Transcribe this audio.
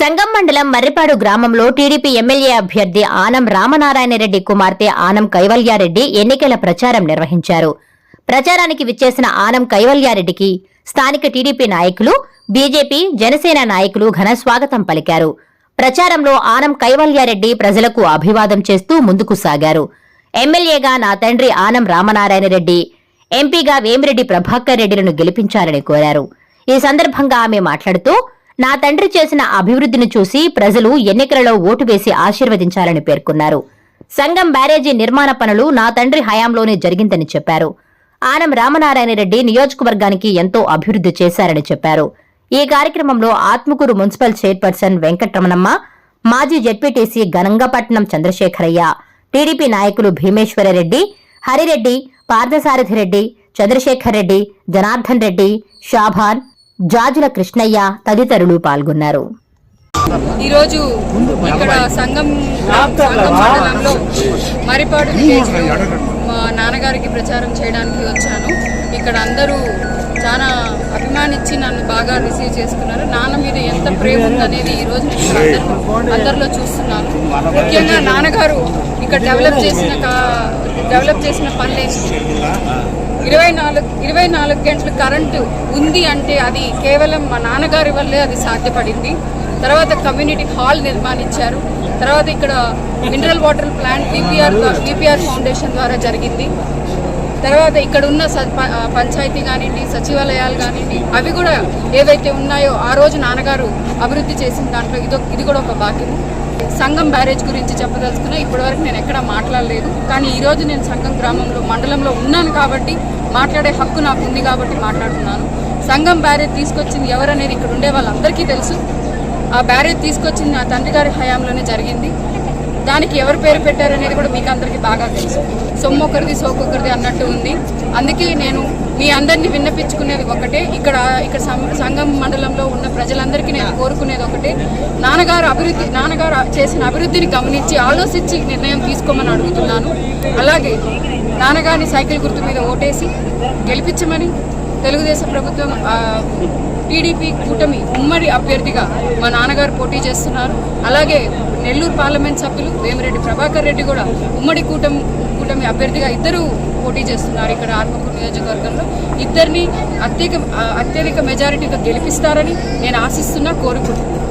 సంగం మండలం మర్రిపాడు గ్రామంలో TDP MLA అభ్యర్థి ఆనం రామనారాయణరెడ్డి కుమార్తె ఆనం కైవల్యారెడ్డి ఎన్నికల ప్రచారం నిర్వహించారు. ప్రచారానికి విచ్చేసిన ఆనం కైవల్యారెడ్డికి స్థానిక టీడీపీ నాయకులు బీజేపీ జనసేన నాయకులు ఘన స్వాగతం పలికారు. ప్రచారంలో ఆనం కైవల్యారెడ్డి ప్రజలకు అభివాదం చేస్తూ ముందుకు సాగారు. ఎమ్మెల్యేగా నా తండ్రి ఆనం రామనారాయణరెడ్డి ఎంపీగా వేమిరెడ్డి ప్రభాకర్ రెడ్డిలను గెలిపించాలని కోరారు. ఈ సందర్భంగా ఆమె మాట్లాడుతూ నా తండ్రి చేసిన అభివృద్ధిని చూసి ప్రజలు ఎన్నికలలో ఓటు వేసి ఆశీర్వదించాలని పేర్కొన్నారు. సంగం బ్యారేజీ నిర్మాణ పనులు నా తండ్రి హయాంలోనే జరిగిందని చెప్పారు. ఆనం రామనారాయణ రెడ్డి నియోజకవర్గానికి ఎంతో అభివృద్ధి చేశారని చెప్పారు. ఈ కార్యక్రమంలో ఆత్మకూరు మున్సిపల్ చైర్పర్సన్ వెంకటరమణమ్మ మాజీ జెడ్పీటీసీ గనంగపట్నం చంద్రశేఖరయ్య టీడీపీ నాయకులు భీమేశ్వరరెడ్డి హరిరెడ్డి పార్థసారథి రెడ్డి చంద్రశేఖర్ రెడ్డి జనార్దన్ రెడ్డి షాభాన్ జాజుల కృష్ణయ్య తదితరులు పాల్గొన్నారు. ఈరోజు ఇక్కడ సంఘం సంఘం మండలంలో మరిపాడు విలేజ్లో మా నాన్నగారికి ప్రచారం చేయడానికి వచ్చాను. ఇక్కడ అందరూ చాలా అభిమానించి నన్ను బాగా రిసీవ్ చేసుకున్నారు. నాన్న మీద ఎంత ప్రేమ ఉందనేది ఈ రోజు అందరిలో- చూస్తున్నాను. ముఖ్యంగా నాన్నగారు ఇక్కడ డెవలప్ చేసిన డెవలప్ చేసిన పనులేసి ఇరవై నాలుగు ఇరవై నాలుగు గంటలు కరెంటు ఉంది అంటే అది కేవలం మా నాన్నగారి వల్లే అది సాధ్యపడింది. తర్వాత కమ్యూనిటీ హాల్ నిర్మాణించారు. తర్వాత ఇక్కడ mineral water plant BPR BPR foundation ద్వారా జరిగింది. తర్వాత ఇక్కడ ఉన్న స- పంచాయతీ కానివ్వండి సచివాలయాలు కానివ్వండి అవి కూడా ఏవైతే ఉన్నాయో ఆ రోజు నాన్నగారు అభివృద్ధి చేసిన దాంట్లో ఇదో ఇది కూడా ఒక భాగ్యము. సంఘం బ్యారేజ్ గురించి చెప్పదలుచుకున్నా ఇప్పటివరకు నేను ఎక్కడా మాట్లాడలేదు. కానీ ఈరోజు నేను సంఘం గ్రామంలో మండలంలో ఉన్నాను కాబట్టి మాట్లాడే హక్కు నాకు ఉంది కాబట్టి మాట్లాడుతున్నాను. సంఘం బ్యారేజ్ తీసుకొచ్చింది ఎవరనేది ఇక్కడ ఉండే వాళ్ళందరికీ తెలుసు. ఆ బ్యారేజ్ తీసుకొచ్చింది నా తండ్రి గారి హయాంలోనే జరిగింది. దానికి ఎవరు పేరు పెట్టారనేది కూడా మీకు అందరికీ బాగా తెలుసు. సొమ్ము ఒకరిది సోకొకరిది అన్నట్టు ఉంది. అందుకే నేను మీ అందరినీ విన్నపించుకునేది ఒకటే. ఇక్కడ ఇక్కడ సంఘం మండలంలో ఉన్న ప్రజలందరికీ కోరుకునేది ఒకటే. నాన్నగారు అభివృద్ధి నాన్నగారు చేసిన అభివృద్ధిని గమనించి ఆలోచించి నిర్ణయం తీసుకోమని అడుగుతున్నాను. అలాగే నాన్నగారిని సైకిల్ గుర్తు మీద ఓటేసి గెలిపించమని తెలుగుదేశం ప్రభుత్వం టీడీపీ కూటమి ఉమ్మడి అభ్యర్థిగా మా నాన్నగారు పోటీ చేస్తున్నారు. అలాగే నెల్లూరు పార్లమెంట్ సభ్యులు వేమిరెడ్డి ప్రభాకర్ రెడ్డి కూడా ఉమ్మడి కూటమి కూటమి అభ్యర్థిగా ఇద్దరు పోటీ చేస్తున్నారు ఇక్కడ ఆత్మకూరు నియోజకవర్గంలో. ఇద్దరిని అత్యధిక అత్యధిక మెజారిటీతో గెలిపిస్తారని నేను ఆశిస్తున్నా కోరుకుంటున్నాను